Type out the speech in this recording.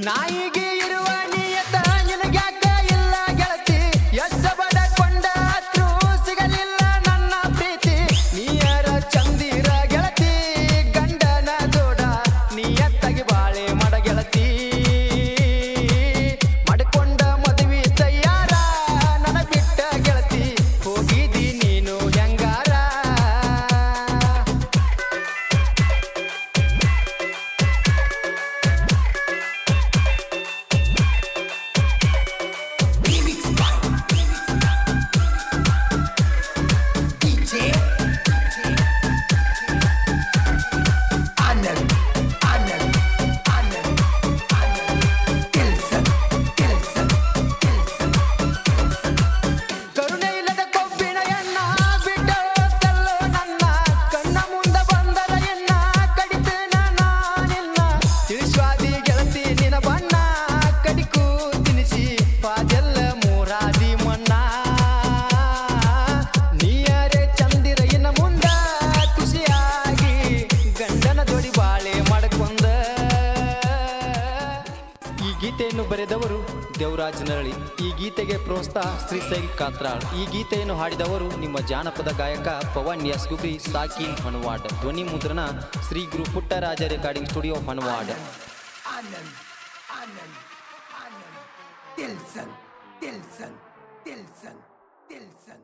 Neige. ಬಾಳೆ ಮಾಡ್ಕೊಂಡ. ಈ ಗೀತೆಯನ್ನು ಬರೆದವರು ದೇವರಾಜ್ ನರಳಿ ಈ ಗೀತೆಗೆ ಪ್ರೋತ್ಸಾಹ ಶ್ರೀ ಸೈಲ್ ಕಾತ್ರಾಳ್. ಈ ಗೀತೆಯನ್ನು ಹಾಡಿದವರು ನಿಮ್ಮ ಜಾನಪದ ಗಾಯಕ ಪವನ್ ಎಸ್ ಗುಬ್ರಿ, ಸಾಕಿನ್ ಹನುವಾಡ್. ಧ್ವನಿ ಮುದ್ರಣ ಶ್ರೀ ಗುರು ಪುಟ್ಟರಾಜ ರೆಕಾರ್ಡಿಂಗ್ ಸ್ಟುಡಿಯೋ ಹನುವಾಡ್. ತಿಳ್ಸನ್ Kilson Kilson